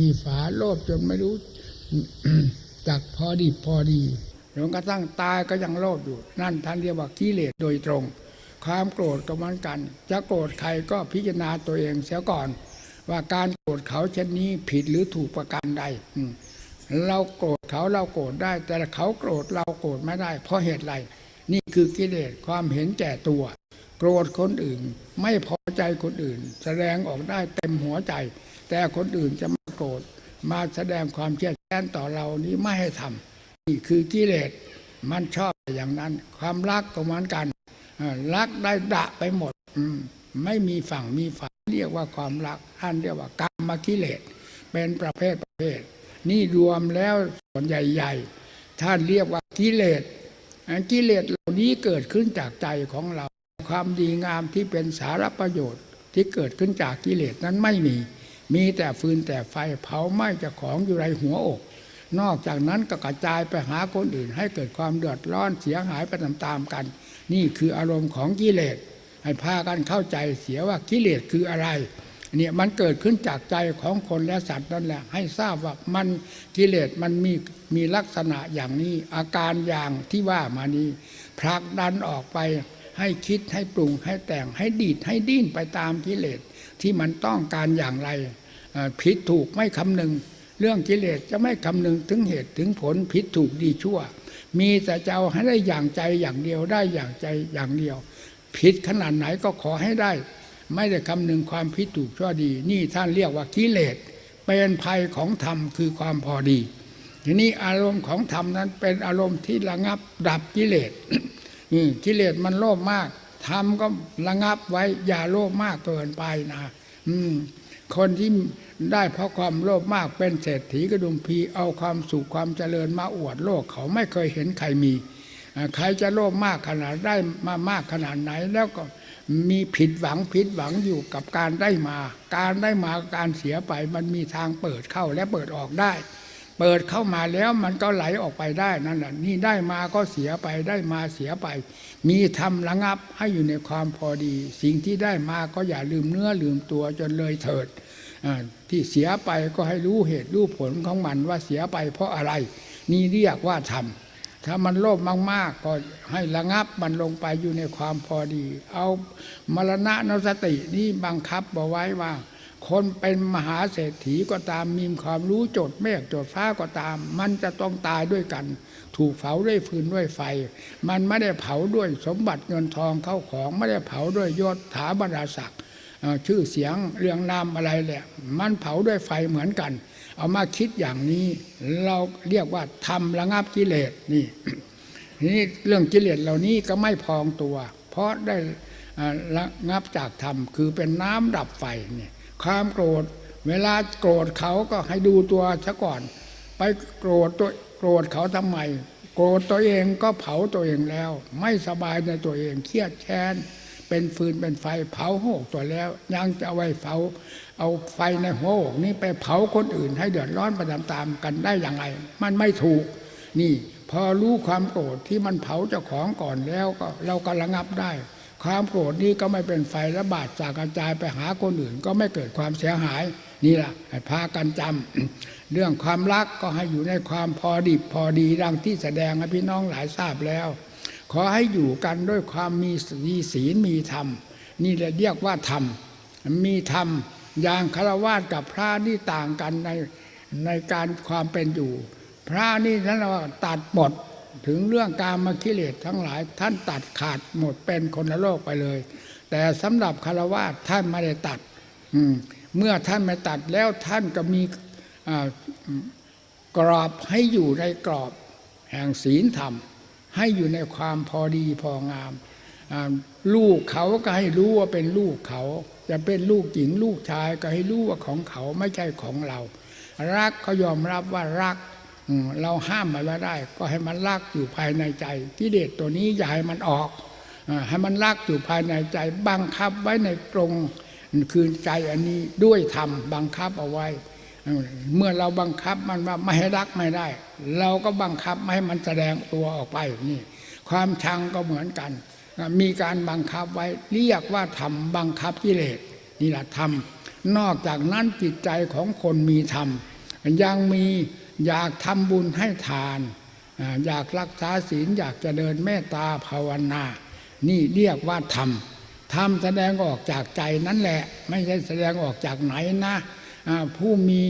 มีฝาโลภจนไม่รู้จักพอดีพอดีจนกระทั่งตายก็ยังโลภอยู่ นั่นท่านเรียกว่ากิเลสโดยตรง ความโกรธก็เหมือนกัน จะโกรธใครก็พิจารณาตัวเองเสียก่อน ว่าการโกรธเขาเช่นนี้ผิดหรือถูกประการใดเราโกรธเขาเราโกรธได้ แต่เขาโกรธเราโกรธไม่ได้ เพราะเหตุไรนี่คือกิเลสความเห็นแก่ตัว โกรธคนอื่น ไม่พอใจคนอื่น แสดงออกได้เต็มหัวใจ แต่คนอื่นจะมาโกรธมาแสดงความเชื่อแค้นต่อเรานี้ไม่ให้ทำนี่คือกิเลสมันชอบอย่างนั้น ความรักก็เหมือนกันรักได้ดะไปหมดมไม่มีฝั่งมีฝ่าเรียกว่าความรักท่านเรียกว่ากามกิเลสเป็นประเภทประเภท นี่รวมแล้วส่วนใหญ่ ๆ ท่านเรียกว่ากิเลสกิเลสเหล่านี้เกิดขึ้นจากใจของเรา ความดีงามที่เป็นสารประโยชน์ที่เกิดขึ้นจากกิเลสนั้นไม่มี มีแต่ฟืนแต่ไฟเผาไหม้จากของอยู่ในหัวอก นอกจากนั้นก็กระจายไปหาคนอื่น ให้เกิดความเดือดร้อนเสียหายไปตามๆกัน นี่คืออารมณ์ของกิเลสให้พากันเข้าใจเสียว่ากิเลสคืออะไรเนี่ยมันเกิดขึ้นจากใจของคนและสัตว์นั่นแหละ ให้ทราบว่ามันกิเลสมันมีมีลักษณะอย่างนี้ อาการอย่างที่ว่ามานี้ผลักดันออกไปให้คิดให้ปรุงให้แต่งให้ดีดให้ดิ้นไปตามกิเลส ที่มันต้องการอย่างไรผิดถูกไม่คำนึง เรื่องกิเลสจะไม่คำนึงถึงเหตุถึงผลผิดถูกดีชั่ว มีแต่จะเอาให้ได้อย่างใจอย่างเดียวได้อย่างใจอย่างเดียว ผิดขนาดไหนก็ขอให้ได้ ไม่ได้คำนึงความผิดถูกชั่วดี นี่ท่านเรียกว่ากิเลสเป็นภัยของธรรมคือความพอดี ทีนี้อารมณ์ของธรรมนั้นเป็นอารมณ์ที่ระงับดับกิเลสกิเลสมันโลภมาก ธรรมก็ระงับไว้อย่าโลภมากเกินไปนะอืมคนที่ได้เพราะความโลภมากเป็นเศรษฐีกระดุมพีเอาความสุขความเจริญมาอวดโลกเขาไม่เคยเห็นใครมีใครจะโลภมากขนาดได้มามากขนาดไหนแล้วก็มีผิดหวังผิดหวังอยู่กับการได้มา การได้มาการเสียไปมันมีทางเปิดเข้าและเปิดออกได้ เปิดเข้ามาแล้วมันก็ไหลออกไปได้นั่นแหละนี่ได้มาก็เสียไปได้มาเสียไป มีทำระงับให้อยู่ในความพอดี สิ่งที่ได้มาก็อย่าลืมเนื้อลืมตัวจนเลยเถิดที่เสียไปก็ให้รู้เหตุรู้ผลของมันว่าเสียไปเพราะอะไร นี่เรียกว่าทำถ้ามันโลภมาก ๆ ก็ให้ระงับมันลงไปอยู่ในความพอดี เอามรณะนสตินี่บังคับเอาไว้ว่า คนเป็นมหาเศรษฐีก็ตามมีความรู้โจทย์เมฆโจทย์ฟ้าก็ตาม มันจะต้องตายด้วยกัน ถูกเผาด้วยฟืนด้วยไฟ มันไม่ได้เผาด้วยสมบัติเงินทองเข้าของไม่ได้เผาด้วยยศถาบรรดาศักดิ์ชื่อเสียงเรียงนามอะไรแหละมันเผาด้วยไฟเหมือนกัน เอามาคิดอย่างนี้เราเรียกว่าทำระงับกิเลสนี่นี้เรื่องกิเลสเหล่านี้ก็ไม่พองตัว เพราะได้ระงับจากธรรมคือเป็นน้ำดับไฟเนี่ย ความโกรธ เวลาโกรธเขาก็ให้ดูตัวซะก่อน ไปโกรธตัวโกรธเขาทำไม โกรธตัวเองก็เผาตัวเองแล้ว ไม่สบายในตัวเองเครียดแค้นเป็นฟืนเป็นไฟเผาหอกตัวแล้ว ยังจะเอาไว้เผาเอาไฟในหัวอกนี้ไปเผาคนอื่น ให้เดือดร้อนไปตามๆกันได้อย่างไร มันไม่ถูก นี่ พอรู้ความโกรธที่มันเผาเจ้าของก่อนแล้วก็เราก็ระงับได้ ความโกรธนี้ก็ไม่เป็นไฟระบาดจากกระจายไปหาคนอื่น ก็ไม่เกิดความเสียหายนี่แหละให้พากันจำเรื่องความรักก็ให้อยู่ในความพอดิบพอดีดังที่แสดงให้พี่น้องหลายทราบแล้ว ขอให้อยู่กันด้วยความมีมีศีลมีธรรม นี่แหละเรียกว่าธรรมมีธรรมอย่างคารวะกับพระนี่ต่างกันในในการความเป็นอยู่ พระนี่ท่านว่าตัดหมด ถึงเรื่องการมากิเลสทั้งหลาย ท่านตัดขาดหมดเป็นคนละโลกไปเลย แต่สำหรับคารวะท่านไม่ได้ตัด อืมเมื่อท่านไม่ตัดแล้วท่านก็มีกรอบให้อยู่ในกรอบแห่งศีลธรรม ให้อยู่ในความพอดีพองาม ลูกเขาก็ให้รู้ว่าเป็นลูกเขา จะเป็นลูกหญิงลูกชายก็ให้รู้ว่าของเขาไม่ใช่ของเรา รักก็ยอมรับว่ารัก เราห้ามมันไม่ได้ ก็ให้มันรักอยู่ภายในใจกิเลสตัวนี้อย่าให้มันออกให้มันรักอยู่ภายในใจ บังคับไว้ในกรงคืนใจอันนี้ด้วยธรรมบังคับเอาไว้ เมื่อเราบังคับมันว่าไม่ให้รักไม่ได้ เราก็บังคับไม่ให้มันแสดงตัวออกไปนี่ ความชังก็เหมือนกัน มีการบังคับไว้เรียกว่าทำบังคับกิเลสนี่แหละทำนอกจากนั้นจิตใจของคนมีธรรมยังมี อยากทำบุญให้ทาน อยากรักษาศีลอยากจะเดินเมตตาภาวนา นี่เรียกว่าธรรมธรรมแสดงออกจากใจนั่นแหละ ไม่ใช่แสดงออกจากไหนนะผู้มี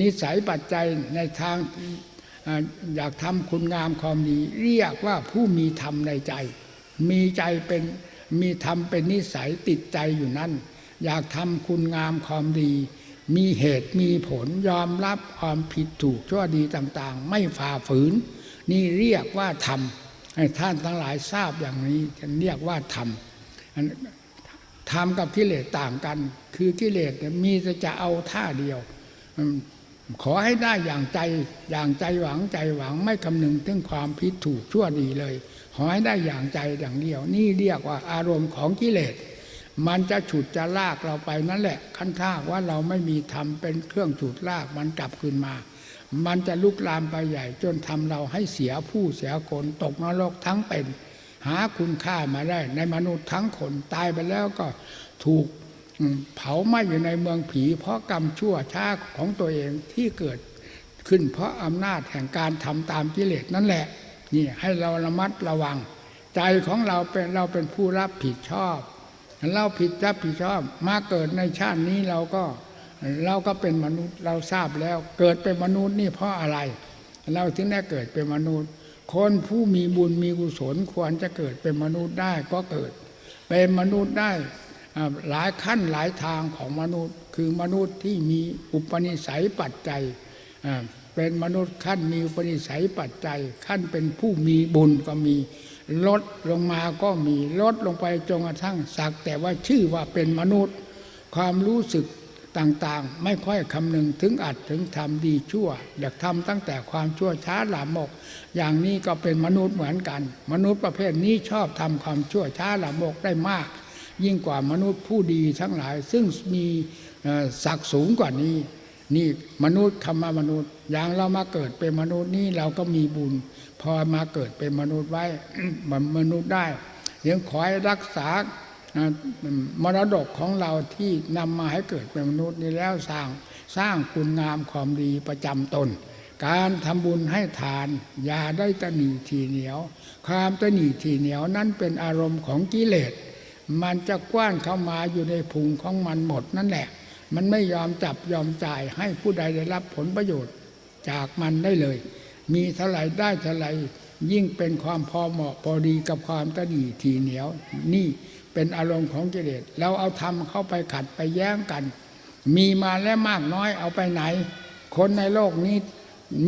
นิสัยปัจจัยในทางอยากทำคุณงามความดี เรียกว่าผู้มีธรรมในใจ มีใจเป็นมีธรรมเป็นนิสัยติดใจอยู่นั่น อยากทำคุณงามความดี มีเหตุมีผลยอมรับความผิดถูกชั่วดีต่าง ๆ ไม่ฝ่าฝืน นี่เรียกว่าธรรมให้ท่านทั้งหลายทราบอย่างนี้จะเรียกว่าธรรมธรรมกับกิเลสต่างกัน คือกิเลสมีแต่จะเอาท่าเดียว ขอให้ได้อย่างใจอย่างใจหวังใจหวังไม่คำนึงถึงความผิดถูกชั่วดีเลย ขอให้ได้อย่างใจอย่างเดียว นี่เรียกว่าอารมณ์ของกิเลส มันจะฉุดจะลากเราไปนั่นแหละขั้นท่าว่าเราไม่มีธรรมเป็นเครื่องฉุดลากมันกลับคืนมา มันจะลุกลามไปใหญ่ จนทำเราให้เสียผู้เสียคนตกนรกทั้งเป็น หาคุณค่ามาได้ ในมนุษย์ทั้งคนตายไปแล้วก็ถูกเผาไหม้อยู่ในเมืองผี เพราะกรรมชั่วช้าของตัวเองที่เกิดขึ้นเพราะอำนาจแห่งการทำตามกิเลสนั่นแหละนี่ให้เราระมัดระวัง ใจของเราเป็นเราเป็นผู้รับผิดชอบ เราผิดรับผิดชอบมาเกิดในชาตินี้เราก็เราก็เป็นมนุษย์เราทราบแล้ว เกิดเป็นมนุษย์นี่เพราะอะไร เราถึงได้เกิดเป็นมนุษย์ คนผู้มีบุญมีกุศลควรจะเกิดเป็นมนุษย์ได้ก็เกิด เป็นมนุษย์ได้หลายขั้นหลายทางของมนุษย์ คือมนุษย์ที่มีอุปนิสัยปัจจัยเป็นมนุษย์ขั้นมีอุปนิสัยปัจจัย ขั้นเป็นผู้มีบุญก็มี ลดลงมาก็มีลดลงไปจนกระทั่งสัก แต่ว่าชื่อว่าเป็นมนุษย์ ความรู้สึกต่างๆ ไม่ค่อยคำนึงถึงอัดถึงทำดีชั่ว อยากทำตั้งแต่ความชั่วช้าหลามก อย่างนี้ก็เป็นมนุษย์เหมือนกัน มนุษย์ประเภทนี้ชอบทำความชั่วช้าหลามกได้มาก ยิ่งกว่ามนุษย์ผู้ดีทั้งหลาย ซึ่งมีศักดิ์สูงกว่านี้ นี่มนุษย์คำว่ามนุษย์อย่างเรามาเกิดเป็นมนุษย์นี่เราก็มีบุญ พอมาเกิดเป็นมนุษย์ไว้มันมนุษย์ได้ยังขอให้รักษามรดกของเราที่นำมาให้เกิดเป็นมนุษย์นี่แล้วสร้างสร้างคุณงามความดีประจำตน การทำบุญให้ทาน อย่าได้ตะหนีทีเหนียว ความตะหนีทีเหนียวนั้นเป็นอารมณ์ของกิเลส มันจะกว้านเข้ามาอยู่ในพุงของมันหมดนั่นแหละ มันไม่ยอมจับยอมจ่ายให้ผู้ใดได้รับผลประโยชน์จากมันได้เลย มีเท่าไหร่ได้เท่าไหร่ยิ่งเป็นความพอเหมาะพอดีกับความตะดีทีเหนียว นี่เป็นอารมณ์ของกิเลสเราเอาทำเข้าไปขัดไปแย้งกัน มีมาแล้วมากน้อยเอาไปไหน คนในโลกนี้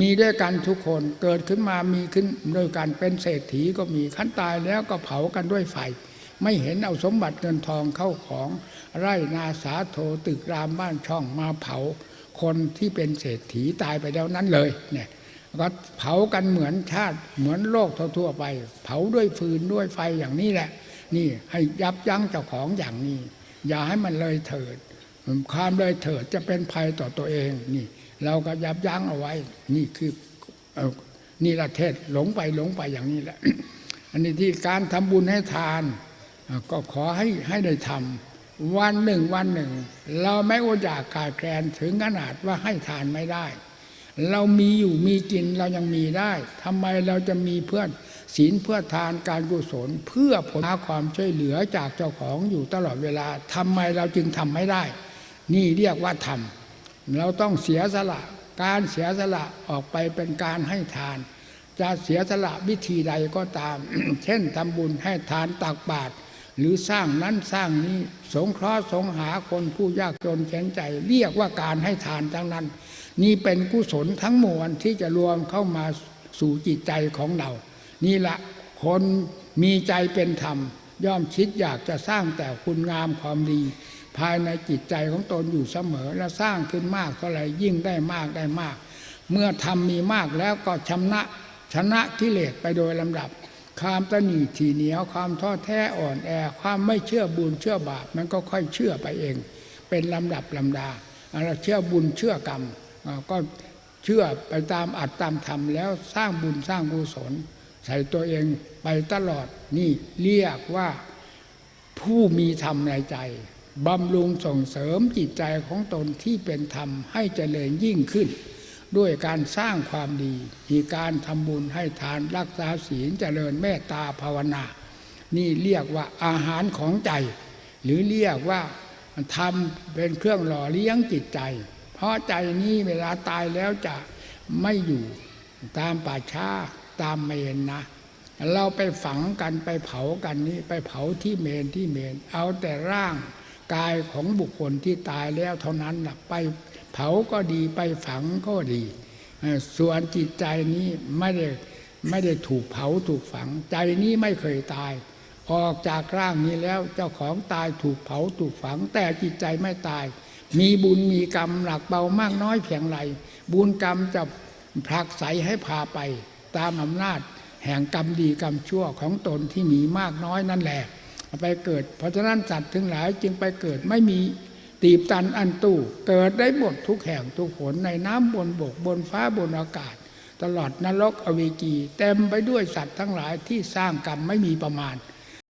มีด้วยกันทุกคนเกิดขึ้นมามีขึ้นด้วยกันเป็นเศรษฐีก็มีขั้นตายแล้วก็เผากันด้วยไฟ ไม่เห็นเอาสมบัติเงินทองเข้าของ ไร่นาสาโทตึกรามบ้านช่องมาเผา คนที่เป็นเศรษฐีตายไปแล้วนั้นเลยเนี่ยก็เผากันเหมือนชาติเหมือนโลกทั่วไป เผาด้วยฟืนด้วยไฟอย่างนี้แหละ นี่ให้ยับยั้งเจ้าของอย่างนี้ อย่าให้มันเลยเถิดความเลยเถิดจะเป็นภัยต่อตัวเองนี่ เราก็ยับยั้งเอาไว้ นี่คือเออนี่ละเทศหลงไปหลงไปอย่างนี้แหละ อันนี้ที่การทำบุญให้ทาน ก็ขอให้ให้ได้ทำวันหนึ่งวันหนึ่ง เราไม่อดอยากขาดแคลนถึงขนาดว่าให้ทานไม่ได้ เรามีอยู่มีกินเรายังมีได้ทำไมเราจะมีเพื่อนศีลเพื่อทานการกุศลเพื่อผลหาความช่วยเหลือจากเจ้าของอยู่ตลอดเวลาทำไมเราจึงทำไม่ได้ นี่เรียกว่าทำเราต้องเสียสละการเสียสละออกไปเป็นการให้ทาน จะเสียสละวิธีใดก็ตาม เช่นทำบุญให้ทานตักบาตร หรือสร้างนั้นสร้างนี้สงเคราะห์สงหาคนผู้ยากจนแข็งใจ เรียกว่าการให้ทานทั้งนั้น นี่เป็นกุศลทั้งมวลที่จะรวมเข้ามาสู่จิตใจของเรา นี่ละคนมีใจเป็นธรรม ย่อมคิดอยากจะสร้างแต่คุณงามความดี ภายในจิตใจของตนอยู่เสมอและสร้างขึ้นมากเท่าไหร่ยิ่งได้มากได้มาก เมื่อทำมีมากแล้วก็ชนะชนะกิเลสไปโดยลำดับ ความตนีทีเหนียวความท้อแท้อ่อนแอ ความไม่เชื่อบุญเชื่อบาปมันก็ค่อยเชื่อไปเอง เป็นลำดับลำดาเราเชื่อบุญเชื่อกรรมก็เชื่อไปตามอัดตามธรรมแล้วสร้างบุญสร้างกุศลใส่ตัวเองไปตลอดนี่เรียกว่าผู้มีธรรมในใจบำรุงส่งเสริมจิตใจของตนที่เป็นธรรมให้เจริญยิ่งขึ้น ด้วยการสร้างความดี มีการทำบุญให้ทานรักษาศีลเจริญเมตตาภาวนา นี่เรียกว่าอาหารของใจ หรือเรียกว่าทำเป็นเครื่องหล่อเลี้ยงจิตใจ เพราะใจนี้เวลาตายแล้วจะไม่อยู่ตามป่าช้าตามเมนนะ เราไปฝังกันไปเผากันนี่ไปเผาที่เมนที่เมน เอาแต่ร่างกายของบุคคลที่ตายแล้วเท่านั้นนะไป เผาก็ดีไปฝังก็ดี ส่วนจิตใจนี้ไม่ได้ไม่ได้ถูกเผาถูกฝัง ใจนี้ไม่เคยตาย ออกจากร่างนี้แล้วเจ้าของตายถูกเผาถูกฝัง แต่จิตใจไม่ตาย มีบุญมีกรรมหนักเบามากน้อยเพียงไรบุญกรรมจะผลักไสให้พาไป ตามอำนาจ แห่งกรรมดีกรรมชั่วของตนที่มีมากน้อยนั่นแหละไปเกิด เพราะฉะนั้นสัตว์ทั้งหลายจึงไปเกิดไม่มี ตีบตันอันตู้เกิดได้หมดทุกแห่งทุกผลในน้ำบนบกบนฟ้าบนอากาศ ตลอดนรกอเวกี เต็มไปด้วยสัตว์ทั้งหลายที่สร้างกรรมไม่มีประมาณ